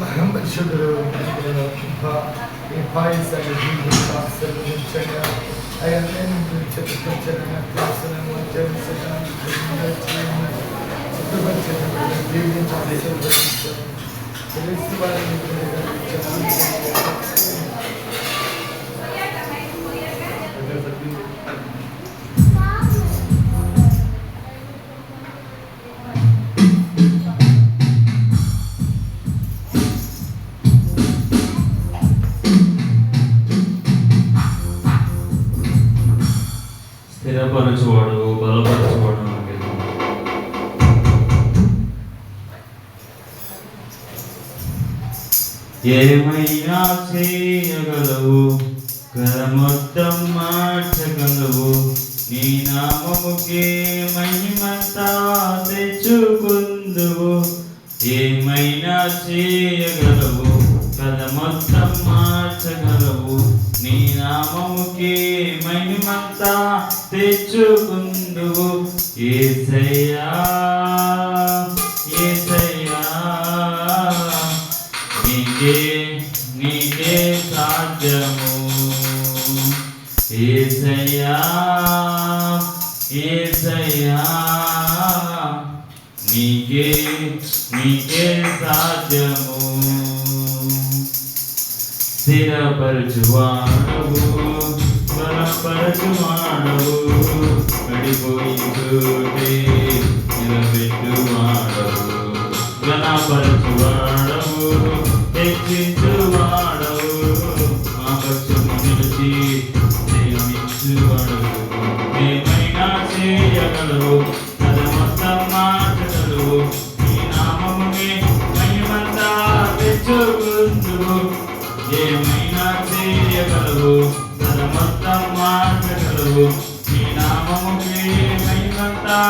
Bakan Başıdır'ı, Paris'e gidildi, Bahsettin Çene, Ayakların büyük çatıklı Çene, Nefesine, Muhtemelen Sedan, Kırmızı Çene, Sıtıbın Çene, Birliğin Çatıklı Çene, Birliğin Çatıklı Çene, Birliğin Çatıklı Çene, స్థిరపరచువాడు బలపరచువాడు ఏమైనా చేయగలవు? కరమొత్తం మార్చగలవు. నీ నామముకే మహిమంతా తెచ్చుకుందువు. ఏమైనా చేయగలవు? కథమొత్తం మార్చగలవు. నీ నామముకే మహిమంతా తెచ్చుకుందువు ఏసయ్యా ఏసయ్యా. నీకే నీకే సాధ్యము. ఏసయ్యా ఏసయ్యా. నీకే నీకే సాధ్యము. స్థిరపరచువాడవు బలపరచువాడవు పడిపోయి చోటే నిలబెట్టువాడవు ఘనపరచువాడవు హెచ్చించువాడవు. మా పక్షము నిలిచి ప్రేమించువాడవు ఏమైనా చేయగలవు అది మార్చగలవు ఈ నామమునే మహిమంతా తెచ్చుకుందువు ఏమైనా చేయగలవు తన నీ నామము ఈ నామముకే మహిమంతా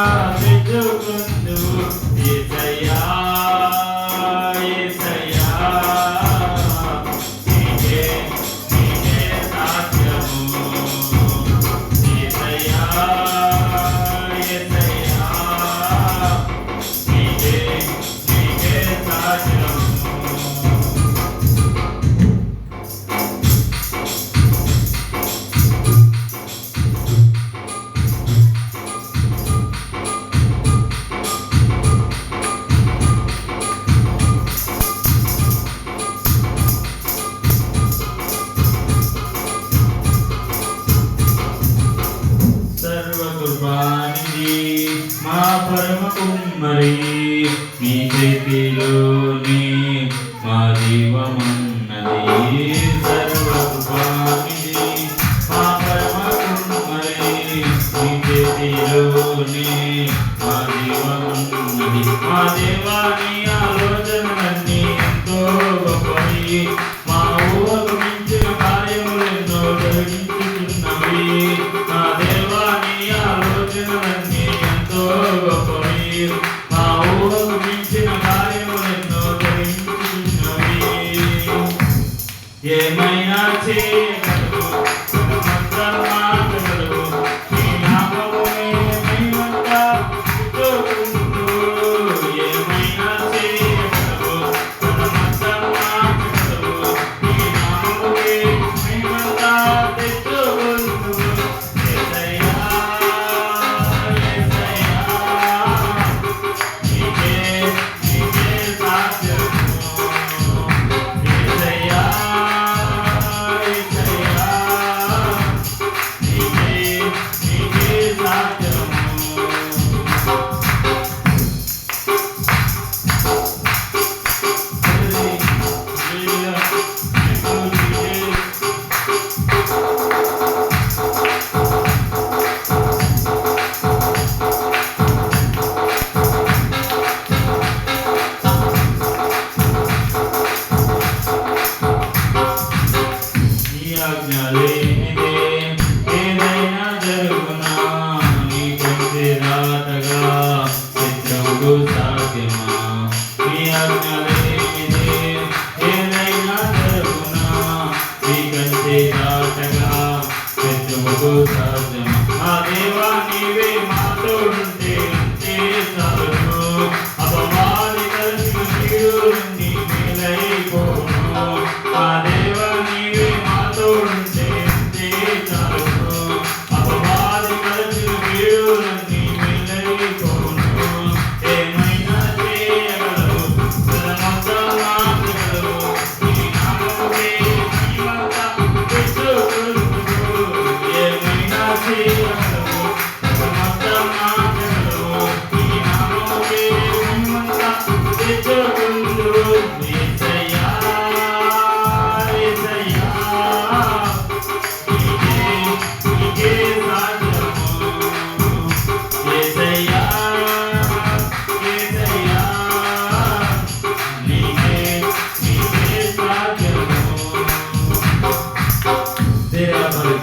Lord.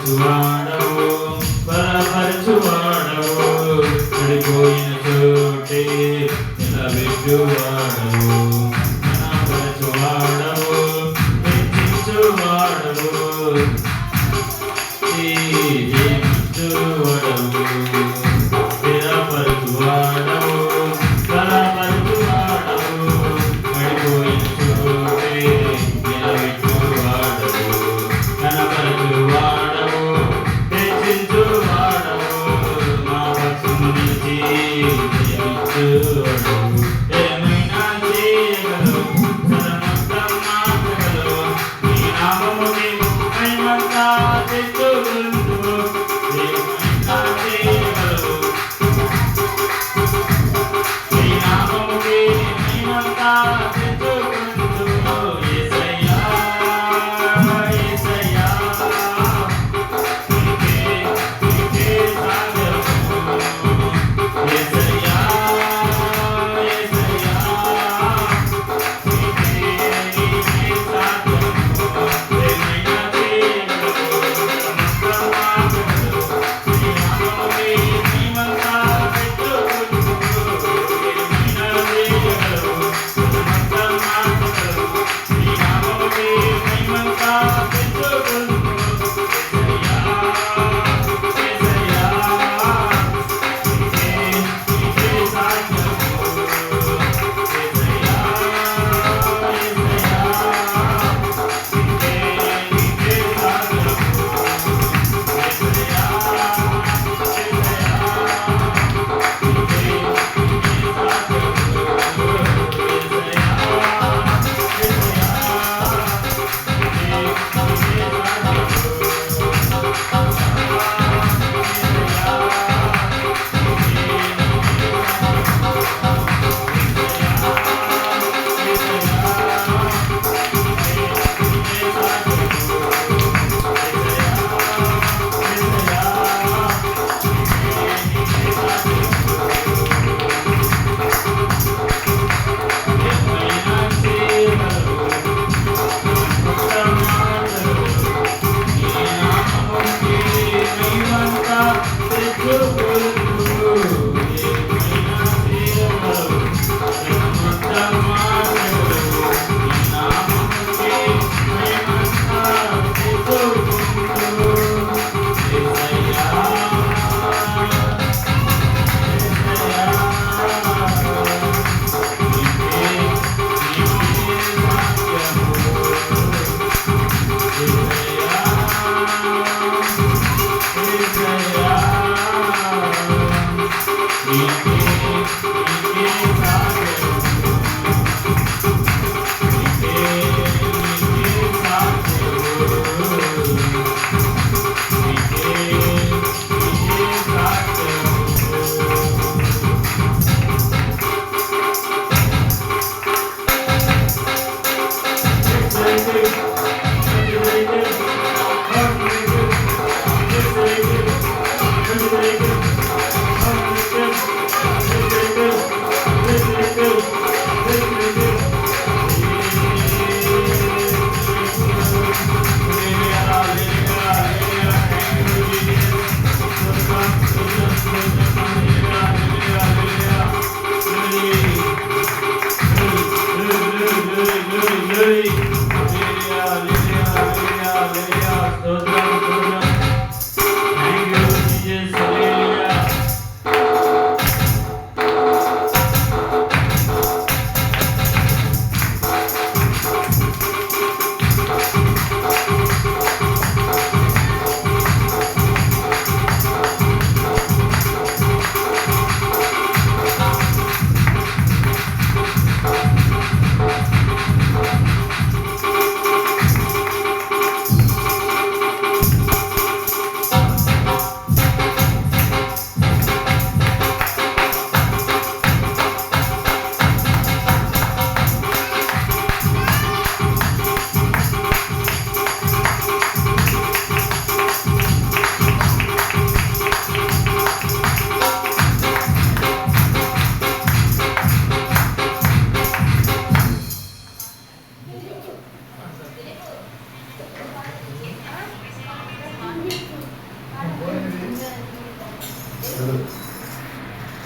to. చేయగలవు